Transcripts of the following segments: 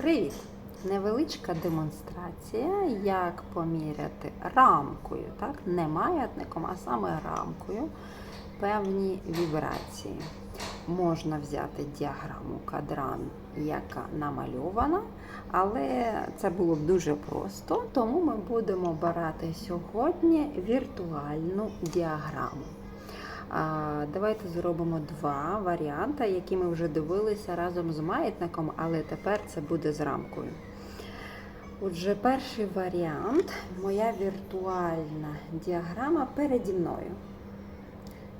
Привіт! Невеличка демонстрація, як поміряти рамкою, так? не маятником, а саме рамкою певні вібрації. Можна взяти діаграму кадран, яка намальована, але це було б дуже просто, тому ми будемо брати сьогодні віртуальну діаграму. Давайте зробимо два варіанти, які ми вже дивилися разом з маятником, але тепер це буде з рамкою. Отже, перший варіант моя віртуальна діаграма переді мною.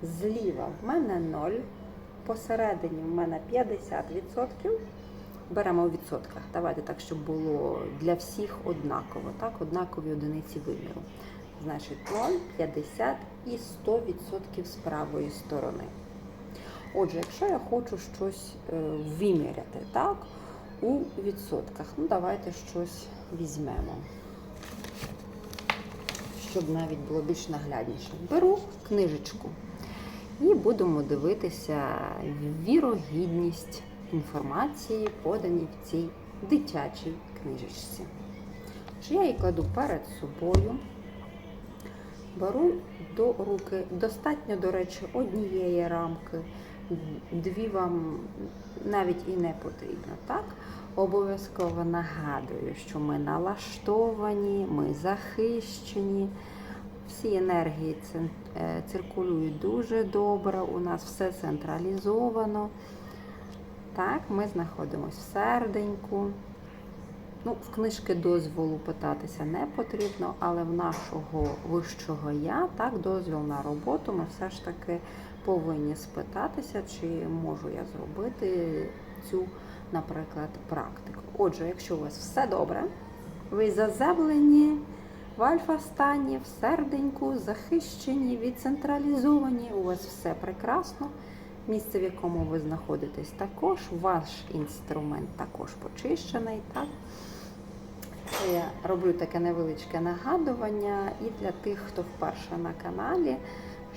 Зліва в мене 0, посередині в мене 50%. Беремо у відсотках. Давайте так, щоб було для всіх однаково, так, однакові одиниці виміру. Значить 0, 50 і 100% з правої сторони. Отже, якщо я хочу щось е, виміряти, так, у відсотках, ну давайте щось візьмемо, щоб навіть було більш наглядніше. Беру книжечку і будемо дивитися вірогідність інформації, подані в цій дитячій книжечці. Я її кладу перед собою. Беру до руки достатньо, до речі, однієї рамки, дві вам навіть і не потрібно. так? Обов'язково нагадую, що ми налаштовані, ми захищені, всі енергії е, циркулюють дуже добре, у нас все централізовано. Так, ми знаходимося в серденьку. Ну, в книжки дозволу питатися не потрібно, але в нашого вищого я так дозвіл на роботу ми все ж таки повинні спитатися, чи можу я зробити цю, наприклад, практику. Отже, якщо у вас все добре, ви заземлені в альфа-стані, в серденьку, захищені, відцентралізовані, у вас все прекрасно. Місце, в якому ви знаходитесь, також ваш інструмент також почищений. Так? Я роблю таке невеличке нагадування і для тих, хто вперше на каналі,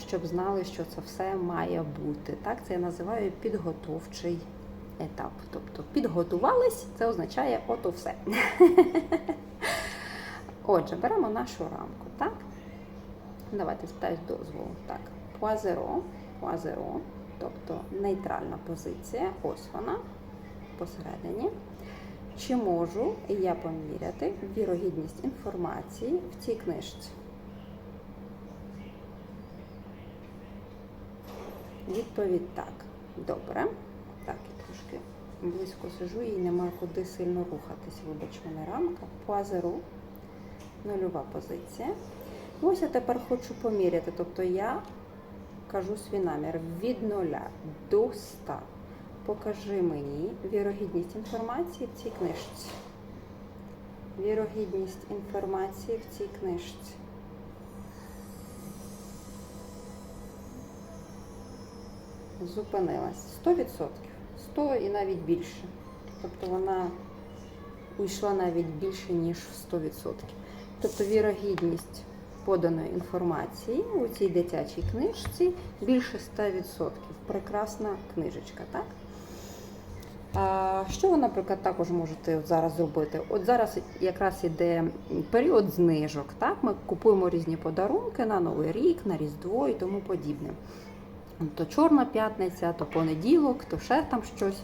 щоб знали, що це все має бути. Так, це я називаю підготовчий етап. Тобто підготувались, це означає ото все. Отже, беремо нашу рамку, так? Давайте спитаю дозволу. Так, пуазеро, пуазеро, тобто нейтральна позиція, ось вона посередині. Чи можу я поміряти вірогідність інформації в цій книжці? Відповідь так. Добре. Так, я трошки близько сижу і нема куди сильно рухатись. Вибач мене рамка. Пуазеру. Нульова позиція. Ось я тепер хочу поміряти. Тобто я кажу свій намір від 0 до 100. Покажи мені вірогідність інформації в цій книжці. Вірогідність інформації в цій книжці. Зупинилась. 100%. 100 і навіть більше. Тобто вона уйшла навіть більше, ніж в 100%. Тобто вірогідність поданої інформації у цій дитячій книжці більше 100%. Прекрасна книжечка, так? Що ви, наприклад, також можете от зараз зробити? От зараз якраз іде період знижок. Так? Ми купуємо різні подарунки на Новий рік, на Різдво і тому подібне. То Чорна п'ятниця, то понеділок, то ще там щось.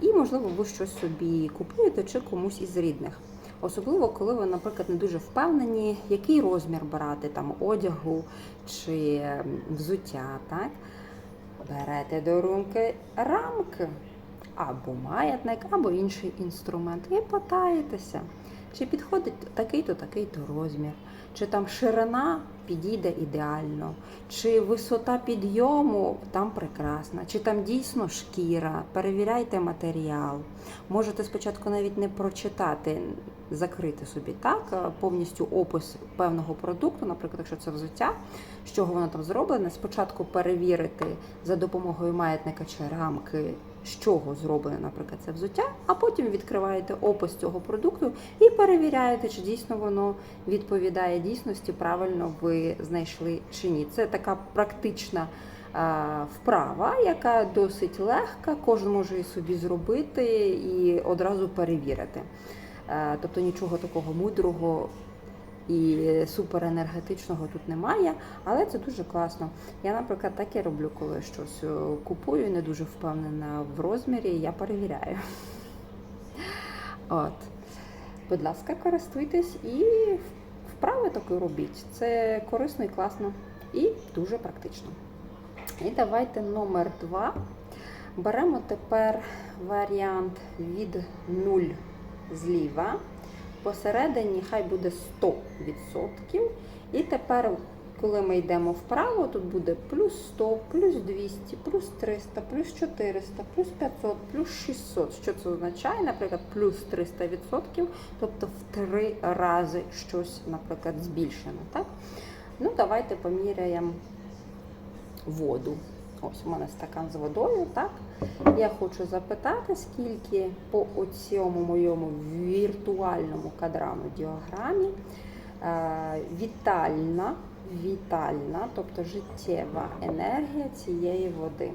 І, можливо, ви щось собі купуєте чи комусь із рідних. Особливо, коли ви, наприклад, не дуже впевнені, який розмір брати там одягу чи взуття. так? Берете до руки рамки або маятник, або інший інструмент. І питаєтеся, чи підходить такий-то, такий-то розмір, чи там ширина підійде ідеально, чи висота підйому там прекрасна, чи там дійсно шкіра. Перевіряйте матеріал. Можете спочатку навіть не прочитати, закрити собі так, е, повністю опис певного продукту, наприклад, якщо це взуття, з чого воно там зроблене, спочатку перевірити за допомогою маятника чи рамки, з чого зроблене, наприклад, це взуття, а потім відкриваєте опис цього продукту і перевіряєте, чи дійсно воно відповідає дійсності, правильно ви знайшли чи ні. Це така практична вправа, яка досить легка, кожен може і собі зробити і одразу перевірити. Тобто нічого такого мудрого і суперенергетичного тут немає, але це дуже класно. Я, наприклад, так і роблю, коли щось е, купую, не дуже впевнена в розмірі, я перевіряю. От. Будь ласка, користуйтесь і вправи таки робіть. Це корисно і класно, і дуже практично. І давайте номер два. Беремо тепер варіант від 0 зліва. Посередині хай буде 100%. І тепер, коли ми йдемо вправо, тут буде плюс 100, плюс 200, плюс 300, плюс 400, плюс 500, плюс 600. Що це означає? Наприклад, плюс 300%, тобто в три рази щось, наприклад, збільшено. Так? Ну, давайте поміряємо воду. Ось у мене стакан з водою, так? Я хочу запитати, скільки по цьому моєму віртуальному кадрану діаграмі е, вітальна, вітальна, тобто життєва енергія цієї води.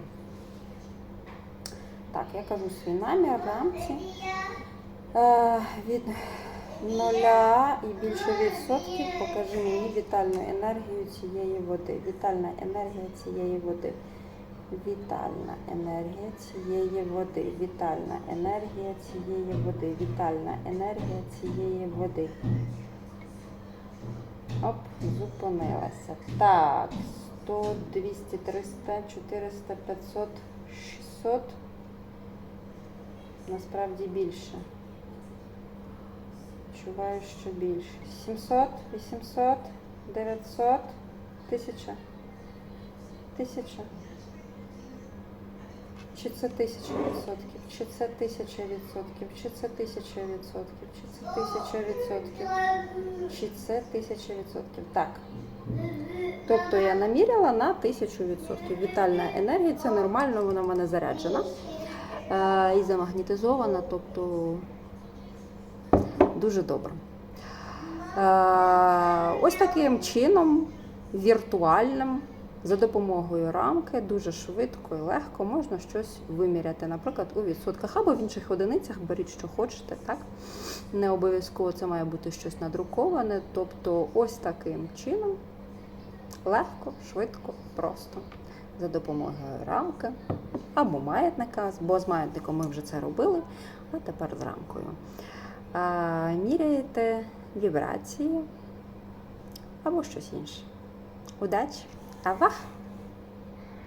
Так, я кажу свій намір в рамці е, від нуля і більше відсотків покажи мені вітальну енергію цієї води. Вітальна енергія цієї води. Вітальна енергія цієї води. Вітальна енергія цієї води. Вітальна енергія цієї води. Оп, зупинилася. Так, 100, 200, 300, 400, 500, 600. Насправді більше. Відчуваю, що більше. 700, 800, 900, 1000. 1000. Чи це тисяча відсотків, чи це тисяча відсотків, чи це тисяча відсотків, чи це тисяча відсотків, чи це тисяча відсотків. Так. Тобто я наміряла на тисячу відсотків. Вітальна енергія це нормально, вона в мене заряджена е, і замагнітизована, тобто дуже добре. Е, ось таким чином, віртуальним, за допомогою рамки дуже швидко і легко можна щось виміряти, наприклад, у відсотках або в інших одиницях беріть, що хочете, так? Не обов'язково це має бути щось надруковане. Тобто, ось таким чином легко, швидко, просто за допомогою рамки або маятника, бо з маятником ми вже це робили, а тепер з рамкою. А, міряєте вібрації або щось інше. Удачі! Taka ba?